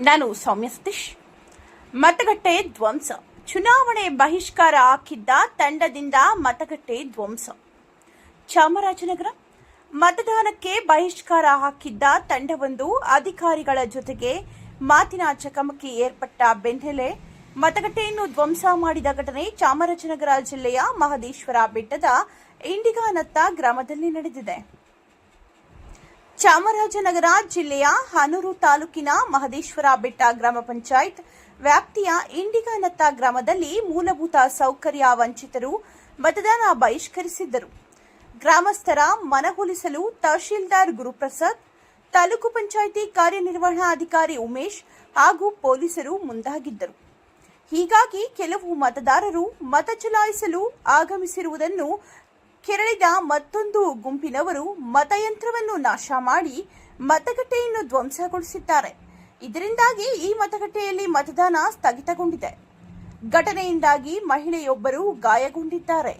ನಾನು ಸೌಮ್ಯ ಸತೀಶ್. ಮತಗಟ್ಟೆ ಧ್ವಂಸ. ಚುನಾವಣೆ ಬಹಿಷ್ಕಾರ ಹಾಕಿದ್ದ ತಂಡದಿಂದ ಮತಗಟ್ಟೆ ಧ್ವಂಸ. ಚಾಮರಾಜನಗರ. ಮತದಾನಕ್ಕೆ ಬಹಿಷ್ಕಾರ ಹಾಕಿದ್ದ ತಂಡವೊಂದು ಅಧಿಕಾರಿಗಳ ಜೊತೆಗೆ ಮಾತಿನ ಚಕಮಕಿ ಏರ್ಪಟ್ಟ ಬೆನ್ನೆಲೆ ಮತಗಟ್ಟೆಯನ್ನು ಧ್ವಂಸ ಮಾಡಿದ ಘಟನೆ ಚಾಮರಾಜನಗರ ಜಿಲ್ಲೆಯ ಮಹದೇಶ್ವರ ಬೆಟ್ಟದ ಇಂಡಿಗಾನತ್ತ ಗ್ರಾಮದಲ್ಲಿ ನಡೆದಿದೆ. ಚಾಮರಾಜನಗರ ಜಿಲ್ಲೆಯ ಹನೂರು ತಾಲೂಕಿನ ಮಹದೇಶ್ವರ ಬೆಟ್ಟ ಗ್ರಾಮ ಪಂಚಾಯತ್ ವ್ಯಾಪ್ತಿಯ ಇಂಡಿಗಾನತ್ತ ಗ್ರಾಮದಲ್ಲಿ ಮೂಲಭೂತ ಸೌಕರ್ಯ ವಂಚಿತರು ಮತದಾನ ಬಹಿಷ್ಕರಿಸಿದ್ದರು. ಗ್ರಾಮಸ್ಥರ ಮನವೊಲಿಸಲು ತಹಶೀಲ್ದಾರ್ ಗುರುಪ್ರಸಾದ್, ತಾಲೂಕು ಪಂಚಾಯಿತಿ ಕಾರ್ಯನಿರ್ವಹಣಾಧಿಕಾರಿ ಉಮೇಶ್ ಹಾಗೂ ಪೊಲೀಸರು ಮುಂದಾಗಿದ್ದರು. ಹೀಗಾಗಿ ಕೆಲವು ಮತದಾರರು ಮತ ಚಲಾಯಿಸಲು ಆಗಮಿಸಿರುವುದನ್ನು ಕೆರಳಿದ ಮತ್ತೊಂದು ಗುಂಪಿನವರು ಮತಯಂತ್ರವನ್ನು ನಾಶ ಮಾಡಿ ಮತಗಟ್ಟೆಯನ್ನು ಧ್ವಂಸಗೊಳಿಸಿದ್ದಾರೆ. ಇದರಿಂದಾಗಿ ಈ ಮತಗಟ್ಟೆಯಲ್ಲಿ ಮತದಾನ ಸ್ಥಗಿತಗೊಂಡಿದೆ. ಘಟನೆಯಿಂದಾಗಿ ಮಹಿಳೆಯೊಬ್ಬರು ಗಾಯಗೊಂಡಿದ್ದಾರೆ.